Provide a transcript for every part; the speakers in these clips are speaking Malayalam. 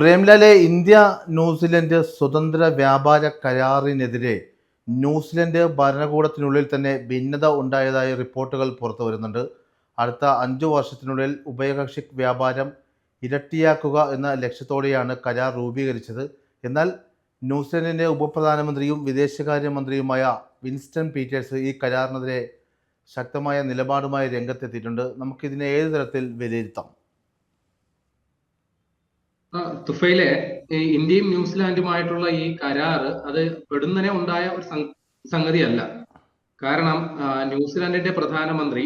പ്രേംലാലെ ഇന്ത്യ ന്യൂസിലൻഡ് സ്വതന്ത്ര വ്യാപാര കരാറിനെതിരെ ന്യൂസിലൻഡ് ഭരണകൂടത്തിനുള്ളിൽ തന്നെ ഭിന്നത ഉണ്ടായതായി റിപ്പോർട്ടുകൾ പുറത്തു വരുന്നുണ്ട്. അടുത്ത അഞ്ചു വർഷത്തിനുള്ളിൽ ഉഭയകക്ഷി വ്യാപാരം ഇരട്ടിയാക്കുക എന്ന ലക്ഷ്യത്തോടെയാണ് കരാർ രൂപീകരിച്ചത്. എന്നാൽ ന്യൂസിലൻഡിന്റെ ഉപപ്രധാനമന്ത്രിയും വിദേശകാര്യമന്ത്രിയുമായ വിൻസ്റ്റൺ പീറ്റേഴ്സ് ഈ കരാറിനെതിരെ ശക്തമായ നിലപാടുമായി രംഗത്തെത്തിയിട്ടുണ്ട്. നമുക്കിതിനെ ഏത് തരത്തിൽ വിലയിരുത്താം? തുഫയിലെ ഇന്ത്യയും ന്യൂസിലാൻഡുമായിട്ടുള്ള ഈ കരാറ് അത് പെടുന്നനെ ഉണ്ടായ ഒരു സംഗതിയല്ല. കാരണം ന്യൂസിലാൻഡിന്റെ പ്രധാനമന്ത്രി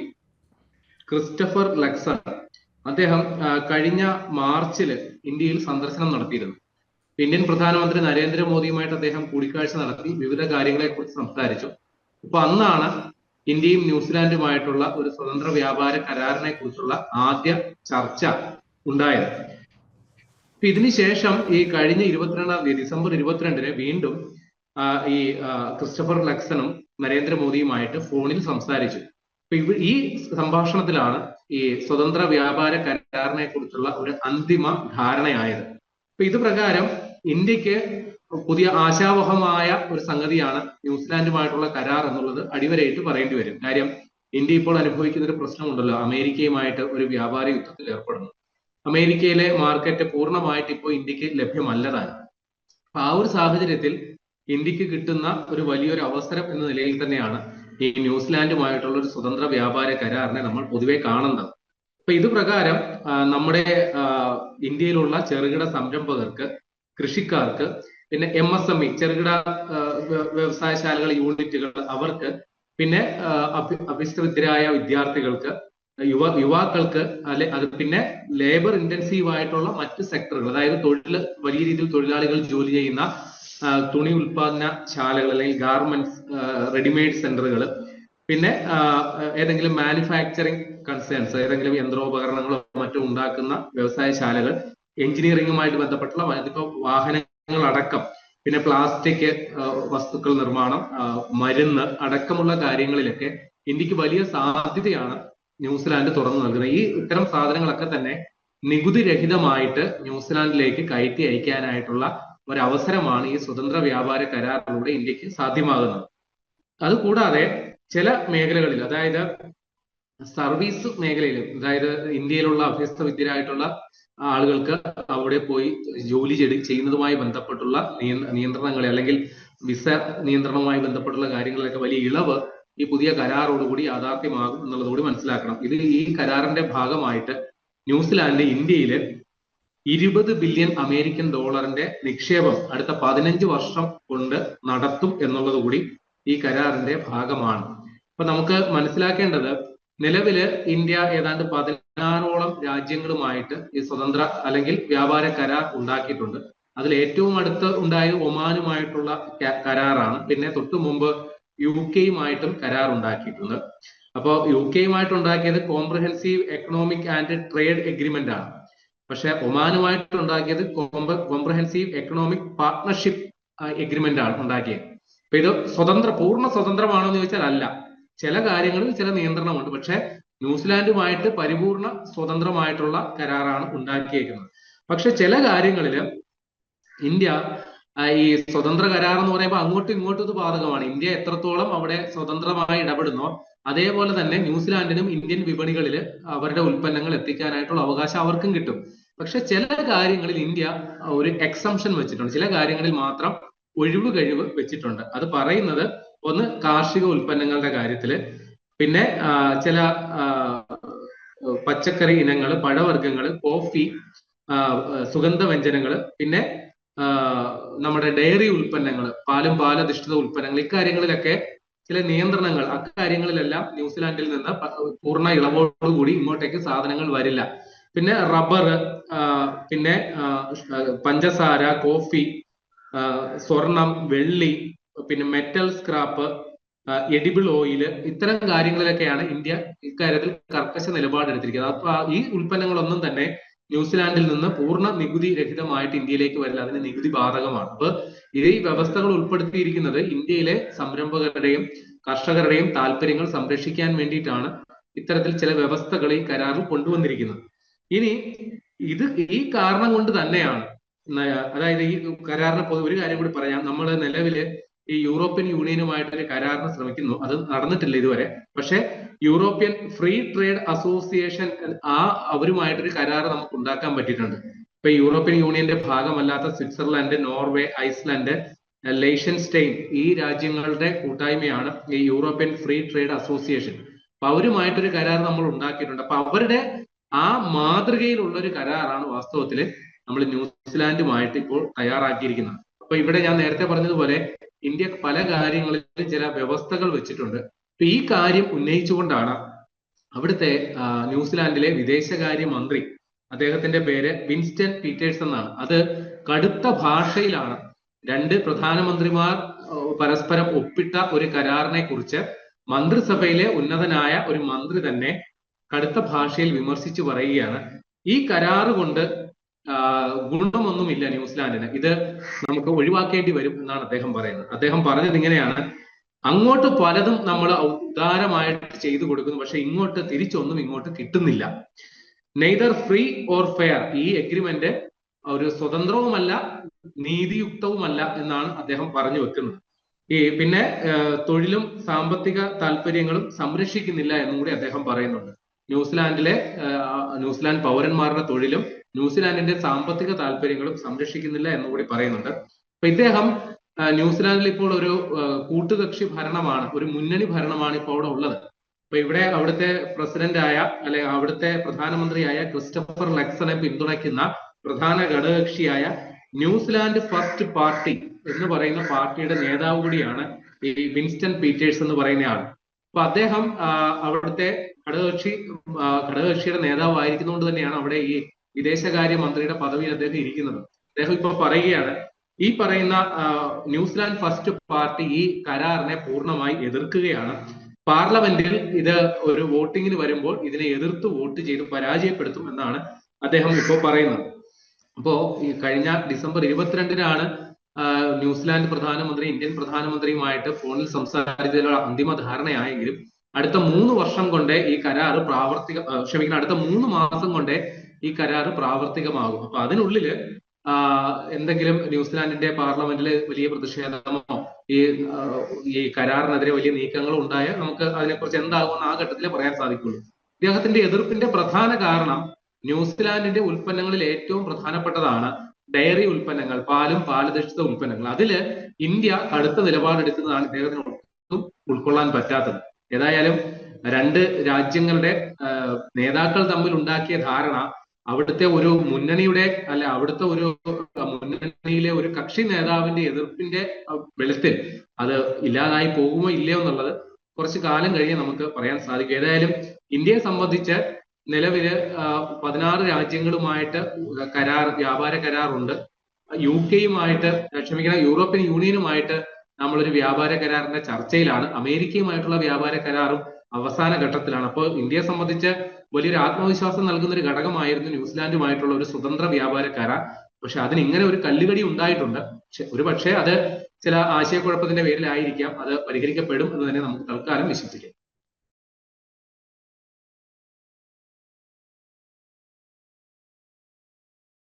ക്രിസ്റ്റഫർ ലക്സൺ അദ്ദേഹം കഴിഞ്ഞ മാർച്ചിൽ ഇന്ത്യയിൽ സന്ദർശനം നടത്തിയിരുന്നു. ഇന്ത്യൻ പ്രധാനമന്ത്രി നരേന്ദ്രമോദിയുമായിട്ട് അദ്ദേഹം കൂടിക്കാഴ്ച നടത്തി വിവിധ കാര്യങ്ങളെ കുറിച്ച് സംസാരിച്ചു. അപ്പൊ അന്നാണ് ഇന്ത്യയും ന്യൂസിലാൻഡുമായിട്ടുള്ള ഒരു സ്വതന്ത്ര വ്യാപാര കരാറിനെ കുറിച്ചുള്ള ആദ്യ ചർച്ച ഉണ്ടായത്. അപ്പൊ ഇതിനുശേഷം ഈ കഴിഞ്ഞ ഇരുപത്തിരണ്ടാം തീയതി ഡിസംബർ ഇരുപത്തിരണ്ടിന് വീണ്ടും ഈ ക്രിസ്റ്റഫർ ലക്സനും നരേന്ദ്രമോദിയുമായിട്ട് ഫോണിൽ സംസാരിച്ചു. ഈ സംഭാഷണത്തിലാണ് ഈ സ്വതന്ത്ര വ്യാപാര കരാറിനെ കുറിച്ചുള്ള ഒരു അന്തിമ ധാരണയായത്. അപ്പൊ ഇത് പ്രകാരം ഇന്ത്യയ്ക്ക് പുതിയ ആശാവഹമായ ഒരു സംഗതിയാണ് ന്യൂസിലാൻഡുമായിട്ടുള്ള കരാർ എന്നുള്ളത് അടിവരയിട്ട് പറയേണ്ടി വരും. കാര്യം ഇന്ത്യ ഇപ്പോൾ അനുഭവിക്കുന്ന ഒരു പ്രശ്നമുണ്ടല്ലോ. അമേരിക്കയുമായിട്ട് ഒരു വ്യാപാര യുദ്ധത്തിൽ ഏർപ്പെടുന്നു. അമേരിക്കയിലെ മാർക്കറ്റ് പൂർണമായിട്ട് ഇപ്പോൾ ഇന്ത്യയ്ക്ക് ലഭ്യമല്ലതാണ് അപ്പൊ ആ ഒരു സാഹചര്യത്തിൽ ഇന്ത്യയ്ക്ക് കിട്ടുന്ന ഒരു വലിയൊരു അവസരം എന്ന നിലയിൽ തന്നെയാണ് ഈ ന്യൂസിലാൻഡുമായിട്ടുള്ള ഒരു സ്വതന്ത്ര വ്യാപാര കരാറിനെ നമ്മൾ പൊതുവെ കാണുന്നത്. അപ്പൊ ഇത് പ്രകാരം നമ്മുടെ ഇന്ത്യയിലുള്ള ചെറുകിട സംരംഭകർക്ക് കൃഷിക്കാർക്ക് പിന്നെ എം എസ് എം ഇ ചെറുകിട വ്യവസായശാലകൾ യൂണിറ്റുകൾ അവർക്ക് പിന്നെ അഭി അഭ്യസ്തവിദ്യരായ വിദ്യാർത്ഥികൾക്ക് യുവ യുവാക്കൾക്ക് അല്ലെ അത് പിന്നെ ലേബർ ഇന്റൻസീവ് ആയിട്ടുള്ള മറ്റ് സെക്ടറുകൾ അതായത് തൊഴിൽ വലിയ രീതിയിൽ തൊഴിലാളികൾ ജോലി ചെയ്യുന്ന തുണി ഉൽപാദന ശാലകൾ അല്ലെങ്കിൽ ഗാർമെന്റ്സ് റെഡിമെയ്ഡ് സെന്ററുകൾ പിന്നെ ഏതെങ്കിലും മാനുഫാക്ചറിങ് കൺസേൺസ് ഏതെങ്കിലും യന്ത്രോപകരണങ്ങളോ മറ്റോ ഉണ്ടാക്കുന്ന വ്യവസായശാലകൾ എഞ്ചിനീയറിംഗുമായിട്ട് ബന്ധപ്പെട്ടുള്ള ഇതിപ്പോ വാഹനങ്ങളടക്കം പിന്നെ പ്ലാസ്റ്റിക് വസ്തുക്കൾ നിർമ്മാണം മരുന്ന് അടക്കമുള്ള കാര്യങ്ങളിലൊക്കെ ഇന്ത്യയ്ക്ക് വലിയ സാധ്യതയാണ് ന്യൂസിലാൻഡ് തുറന്നു നൽകുന്നത്. ഈ ഇത്തരം സാധനങ്ങളൊക്കെ തന്നെ നികുതി രഹിതമായിട്ട് ന്യൂസിലാൻഡിലേക്ക് കയറ്റി അയക്കാനായിട്ടുള്ള ഒരു അവസരമാണ് ഈ സ്വതന്ത്ര വ്യാപാര കരാറിലൂടെ ഇന്ത്യയ്ക്ക് സാധ്യമാകുന്നത്. അതുകൂടാതെ ചില മേഖലകളിൽ അതായത് സർവീസ് മേഖലയിൽ അതായത് ഇന്ത്യയിലുള്ള അഭ്യസ്ത വിദ്യരായിട്ടുള്ള ആളുകൾക്ക് അവിടെ പോയി ജോലി ചെയ്യുന്നതുമായി ബന്ധപ്പെട്ടുള്ള നിയന്ത്രണങ്ങളെ അല്ലെങ്കിൽ വിസ നിയന്ത്രണവുമായി ബന്ധപ്പെട്ടുള്ള കാര്യങ്ങളിലൊക്കെ വലിയ ഇളവ് ഈ പുതിയ കരാറോടുകൂടി യാഥാർത്ഥ്യമാകും എന്നുള്ളതുകൂടി മനസ്സിലാക്കണം. ഇത് ഈ കരാറിന്റെ ഭാഗമായിട്ട് ന്യൂസിലാൻഡ് ഇന്ത്യയിൽ ഇരുപത് ബില്യൺ അമേരിക്കൻ ഡോളറിന്റെ നിക്ഷേപം അടുത്ത പതിനഞ്ച് വർഷം കൊണ്ട് നടത്തും എന്നുള്ളത് കൂടി ഈ കരാറിന്റെ ഭാഗമാണ്. അപ്പൊ നമുക്ക് മനസ്സിലാക്കേണ്ടത് നിലവിൽ ഇന്ത്യ ഏതാണ്ട് പതിനാറോളം രാജ്യങ്ങളുമായിട്ട് ഈ സ്വതന്ത്ര അല്ലെങ്കിൽ വ്യാപാര കരാർ ഉണ്ടാക്കിയിട്ടുണ്ട്. അതിൽ ഏറ്റവും അടുത്ത് ഉണ്ടായത് ഒമാനുമായിട്ടുള്ള കരാറാണ്. പിന്നെ തൊട്ടു മുമ്പ് യു കെയുമായിട്ടും കരാർ ഉണ്ടാക്കിയിട്ടുണ്ട് അപ്പോൾ യു കെയുമായിട്ട് ഉണ്ടാക്കിയത് comprehensive economic and trade agreement ആണ്. പക്ഷെ ഒമാനുമായിട്ട് ഉണ്ടാക്കിയത് കോംപ്രഹെൻസീവ് എക്കണോമിക് പാർട്ട്ണർഷിപ്പ് എഗ്രിമെന്റ് ആണ് ഉണ്ടാക്കിയത്. അപ്പൊ ഇത് സ്വതന്ത്ര പൂർണ സ്വതന്ത്രമാണോ എന്ന് ചോദിച്ചാൽ അല്ല. ചില കാര്യങ്ങളിൽ ചില നിയന്ത്രണമുണ്ട്. പക്ഷെ ന്യൂസിലാൻഡുമായിട്ട് പരിപൂർണ സ്വതന്ത്രമായിട്ടുള്ള കരാറാണ് ഉണ്ടാക്കിയേക്കുന്നത്. പക്ഷെ ചില കാര്യങ്ങളിൽ ഇന്ത്യ ഈ സ്വതന്ത്ര കരാർ എന്ന് പറയുമ്പോൾ അങ്ങോട്ടും ഇങ്ങോട്ടും ഇത് ബാധകമാണ്. ഇന്ത്യ എത്രത്തോളം അവിടെ സ്വതന്ത്രമായി ഇടപെടുന്നോ അതേപോലെ തന്നെ ന്യൂസിലാൻഡിനും ഇന്ത്യൻ വിപണികളിൽ അവരുടെ ഉൽപ്പന്നങ്ങൾ എത്തിക്കാനായിട്ടുള്ള അവകാശം അവർക്കും കിട്ടും. പക്ഷെ ചില കാര്യങ്ങളിൽ ഇന്ത്യ ഒരു എക്സംഷൻ വെച്ചിട്ടുണ്ട്. ചില കാര്യങ്ങളിൽ മാത്രം ഒഴിവ് കഴിവ് വെച്ചിട്ടുണ്ട്. അത് പറയുന്നത് ഒന്ന് കാർഷിക ഉൽപ്പന്നങ്ങളുടെ കാര്യത്തിൽ പിന്നെ ചില പച്ചക്കറി ഇനങ്ങൾ പഴവർഗങ്ങൾ കോഫി സുഗന്ധ സുഗന്ധവ്യഞ്ജനങ്ങൾ പിന്നെ നമ്മുടെ ഡയറി ഉൽപ്പന്നങ്ങൾ പാലും പാലധിഷ്ഠിത ഉൽപ്പന്നങ്ങൾ ഇക്കാര്യങ്ങളിലൊക്കെ ചില നിയന്ത്രണങ്ങൾ അക്കാര്യങ്ങളിലെല്ലാം ന്യൂസിലാൻഡിൽ നിന്ന് പൂർണ ഇളവോടുകൂടി ഇങ്ങോട്ടേക്ക് സാധനങ്ങൾ വരില്ല. പിന്നെ റബ്ബർ പിന്നെ പഞ്ചസാര കോഫി സ്വർണം വെള്ളി പിന്നെ മെറ്റൽ സ്ക്രാപ്പ് എഡിബിൾ ഓയിൽ ഇത്തരം കാര്യങ്ങളിലൊക്കെയാണ് ഇന്ത്യ ഇക്കാര്യത്തിൽ കർക്കശ നിലപാടെടുത്തിരിക്കുന്നത്. അപ്പൊ ഈ ഉൽപ്പന്നങ്ങളൊന്നും തന്നെ ന്യൂസിലാൻഡിൽ നിന്ന് പൂർണ നികുതി രഹിതമായിട്ട് ഇന്ത്യയിലേക്ക് വരില്ല. അതിന് നികുതി ബാധകമാണ്. അപ്പൊ ഈ വ്യവസ്ഥകൾ ഉൾപ്പെടുത്തിയിരിക്കുന്നത് ഇന്ത്യയിലെ സംരംഭകരുടെയും കർഷകരുടെയും താല്പര്യങ്ങൾ സംരക്ഷിക്കാൻ വേണ്ടിയിട്ടാണ് ഇത്തരത്തിൽ ചില വ്യവസ്ഥകൾ ഈ കരാറിൽ കൊണ്ടുവന്നിരിക്കുന്നത്. ഇനി ഇത് ഈ കാരണം കൊണ്ട് തന്നെയാണ് അതായത് ഈ കരാറിനെ ഒരു കാര്യം കൂടി പറയാം. നമ്മൾ നിലവിൽ ഈ യൂറോപ്യൻ യൂണിയനുമായിട്ട് ഒരു കരാറിന് ശ്രമിക്കുന്നു. അത് നടന്നിട്ടില്ല ഇതുവരെ. പക്ഷെ യൂറോപ്യൻ ഫ്രീ ട്രേഡ് അസോസിയേഷൻ ആ അവരുമായിട്ടൊരു കരാർ നമുക്ക് ഉണ്ടാക്കാൻ പറ്റിയിട്ടുണ്ട്. ഇപ്പൊ യൂറോപ്യൻ യൂണിയന്റെ ഭാഗമല്ലാത്ത സ്വിറ്റ്സർലാൻഡ് നോർവേ ഐസ്ലാൻഡ് ലെയ്ഷൻസ്റ്റെയിൻ ഈ രാജ്യങ്ങളുടെ കൂട്ടായ്മയാണ് ഈ യൂറോപ്യൻ ഫ്രീ ട്രേഡ് അസോസിയേഷൻ അപ്പൊ അവരുമായിട്ടൊരു കരാർ നമ്മൾ ഉണ്ടാക്കിയിട്ടുണ്ട്. അപ്പൊ അവരുടെ ആ മാതൃകയിലുള്ള ഒരു കരാറാണ് വാസ്തവത്തിൽ നമ്മൾ ന്യൂസിലാൻഡുമായിട്ട് ഇപ്പോൾ തയ്യാറാക്കിയിരിക്കുന്നത്. അപ്പൊ ഇവിടെ ഞാൻ നേരത്തെ പറഞ്ഞതുപോലെ ഇന്ത്യ പല കാര്യങ്ങളിലും ചില വ്യവസ്ഥകൾ വെച്ചിട്ടുണ്ട്. ഈ കാര്യം ഉന്നയിച്ചുകൊണ്ടാണ് അവിടുത്തെ ന്യൂസിലാൻഡിലെ വിദേശകാര്യ മന്ത്രി അദ്ദേഹത്തിന്റെ പേര് വിൻസ്റ്റൺ പീറ്റേഴ്സ് എന്നാണ്. അത് കടുത്ത ഭാഷയിലാണ് രണ്ട് പ്രധാനമന്ത്രിമാർ പരസ്പരം ഒപ്പിട്ട ഒരു കരാറിനെ കുറിച്ച് മന്ത്രിസഭയിലെ ഉന്നതനായ ഒരു മന്ത്രി തന്നെ കടുത്ത ഭാഷയിൽ വിമർശിച്ചു പറയുകയാണ്. ഈ കരാറ് കൊണ്ട് ഗുണമൊന്നുമില്ല ന്യൂസിലാൻഡിന്. ഇത് നമുക്ക് ഒഴിവാക്കേണ്ടി വരും എന്നാണ് അദ്ദേഹം പറയുന്നത്. അദ്ദേഹം പറഞ്ഞത് ഇങ്ങനെയാണ്. അങ്ങോട്ട് പലതും നമ്മൾ ഉദാരമായിട്ട് ചെയ്തു കൊടുക്കുന്നു പക്ഷെ ഇങ്ങോട്ട് തിരിച്ചൊന്നും ഇങ്ങോട്ട് കിട്ടുന്നില്ല. നെയ്തർ ഫ്രീ ഓർ ഫെയർ ഈ എഗ്രിമെന്റ് ഒരു സ്വതന്ത്രവുമല്ല നീതിയുക്തവുമല്ല എന്നാണ് അദ്ദേഹം പറഞ്ഞു വെക്കുന്നത്. ഈ പിന്നെ തൊഴിലും സാമ്പത്തിക താല്പര്യങ്ങളും സംരക്ഷിക്കുന്നില്ല എന്നും കൂടി അദ്ദേഹം പറയുന്നുണ്ട്. ന്യൂസിലാൻഡിലെ ന്യൂസിലാൻഡ് പൗരന്മാരുടെ തൊഴിലും ന്യൂസിലാൻഡിന്റെ സാമ്പത്തിക താല്പര്യങ്ങളും സംരക്ഷിക്കുന്നില്ല എന്നും കൂടി പറയുന്നുണ്ട്. അപ്പൊ ഇദ്ദേഹം ന്യൂസിലാൻഡിൽ ഇപ്പോൾ ഒരു കൂട്ടുകക്ഷി ഭരണമാണ് ഒരു മുന്നണി ഭരണമാണ് ഇപ്പോൾ അവിടെ ഉള്ളത്. അപ്പൊ ഇവിടെ അവിടുത്തെ പ്രസിഡന്റായ അല്ലെ അവിടുത്തെ പ്രധാനമന്ത്രിയായ ക്രിസ്റ്റഫർ ലക്സനെ പിന്തുണയ്ക്കുന്ന പ്രധാന ഘടകകക്ഷിയായ ന്യൂസിലാൻഡ് ഫസ്റ്റ് പാർട്ടി എന്ന് പറയുന്ന പാർട്ടിയുടെ നേതാവ് കൂടിയാണ് ഈ വിൻസ്റ്റൺ പീറ്റേഴ്സ് എന്ന് പറയുന്ന ആൾ. അപ്പൊ അദ്ദേഹം അവിടുത്തെ ഘടകകക്ഷി ഘടകകക്ഷിയുടെ നേതാവായിരിക്കുന്നതുകൊണ്ട് തന്നെയാണ് അവിടെ ഈ വിദേശകാര്യ മന്ത്രിയുടെ പദവിയിൽ അദ്ദേഹം ഇരിക്കുന്നത്. അദ്ദേഹം ഇപ്പൊ പറയുകയാണ് ഈ പറയുന്ന ന്യൂസിലാൻഡ് ഫസ്റ്റ് പാർട്ടി ഈ കരാറിനെ പൂർണമായി എതിർക്കുകയാണ്. പാർലമെന്റിൽ ഇത് ഒരു വോട്ടിങ്ങിന് വരുമ്പോൾ ഇതിനെ എതിർത്ത് വോട്ട് ചെയ്ത് പരാജയപ്പെടുത്തും എന്നാണ് അദ്ദേഹം ഇപ്പോൾ പറയുന്നത്. അപ്പോ ഈ കഴിഞ്ഞ ഡിസംബർ ഇരുപത്തിരണ്ടിനാണ് ന്യൂസിലാൻഡ് പ്രധാനമന്ത്രി ഇന്ത്യൻ പ്രധാനമന്ത്രിയുമായിട്ട് ഫോണിൽ സംസാരിച്ചതിലുള്ള അന്തിമ ധാരണയായെങ്കിലും അടുത്ത മൂന്ന് വർഷം കൊണ്ടേ ഈ കരാർ പ്രാവർത്തിക ക്ഷമിക്കണം അടുത്ത മൂന്ന് മാസം കൊണ്ടേ ഈ കരാറ് പ്രാവർത്തികമാകും. അപ്പൊ അതിനുള്ളിൽ എന്തെങ്കിലും ന്യൂസിലാൻഡിന്റെ പാർലമെന്റിൽ വലിയ പ്രതിഷേധമോ ഈ ഈ കരാറിനെതിരെ വലിയ നീക്കങ്ങളോ ഉണ്ടായാൽ നമുക്ക് അതിനെക്കുറിച്ച് എന്താകുമെന്ന് ആ ഘട്ടത്തിൽ പറയാൻ സാധിക്കുള്ളൂ. ഇദ്ദേഹത്തിന്റെ എതിർപ്പിന്റെ പ്രധാന കാരണം ന്യൂസിലാൻഡിന്റെ ഉൽപ്പന്നങ്ങളിൽ ഏറ്റവും പ്രധാനപ്പെട്ടതാണ് ഡയറി ഉൽപ്പന്നങ്ങൾ പാലും പാലധിഷ്ഠിത ഉൽപ്പന്നങ്ങൾ. അതിൽ ഇന്ത്യ കടുത്ത നിലപാടെടുക്കുന്നതാണ് ഇദ്ദേഹത്തിന് ഉൾക്കൊള്ളാൻ പറ്റാത്തത്. ഏതായാലും രണ്ട് രാജ്യങ്ങളുടെ നേതാക്കൾ തമ്മിൽ ഉണ്ടാക്കിയ ധാരണ അവിടുത്തെ ഒരു മുന്നണിയുടെ അല്ല അവിടുത്തെ ഒരു മുന്നണിയിലെ ഒരു കക്ഷി നേതാവിന്റെ എതിർപ്പിന്റെ വെളുത്തിൽ അത് ഇല്ലാതായി പോകുമോ ഇല്ലയോ എന്നുള്ളത് കുറച്ച് കാലം കഴിഞ്ഞ് നമുക്ക് പറയാൻ സാധിക്കും. ഏതായാലും ഇന്ത്യയെ സംബന്ധിച്ച് നിലവിൽ പതിനാറ് രാജ്യങ്ങളുമായിട്ട് കരാർ വ്യാപാര കരാറുണ്ട്. യു കെയുമായിട്ട് ക്ഷമിക്കണം യൂറോപ്യൻ യൂണിയനുമായിട്ട് നമ്മളൊരു വ്യാപാര കരാറിന്റെ ചർച്ചയിലാണ്. അമേരിക്കയുമായിട്ടുള്ള വ്യാപാര കരാറും അവസാന ഘട്ടത്തിലാണ്. അപ്പോൾ ഇന്ത്യയെ സംബന്ധിച്ച് വലിയൊരു ആത്മവിശ്വാസം നൽകുന്ന ഒരു ഘടകമായിരുന്നു ന്യൂസിലാൻഡുമായിട്ടുള്ള ഒരു സ്വതന്ത്ര വ്യാപാര കരാർ പക്ഷെ അതിന് ഇങ്ങനെ ഒരു കല്ലുകടി ഉണ്ടായിട്ടുണ്ട്. ഒരു പക്ഷേ അത് ചില ആശയക്കുഴപ്പത്തിന്റെ പേരിലായിരിക്കാം. അത് പരിഹരിക്കപ്പെടും എന്ന് തന്നെ നമുക്ക് തൽക്കാലം വിശ്വസിക്കാം.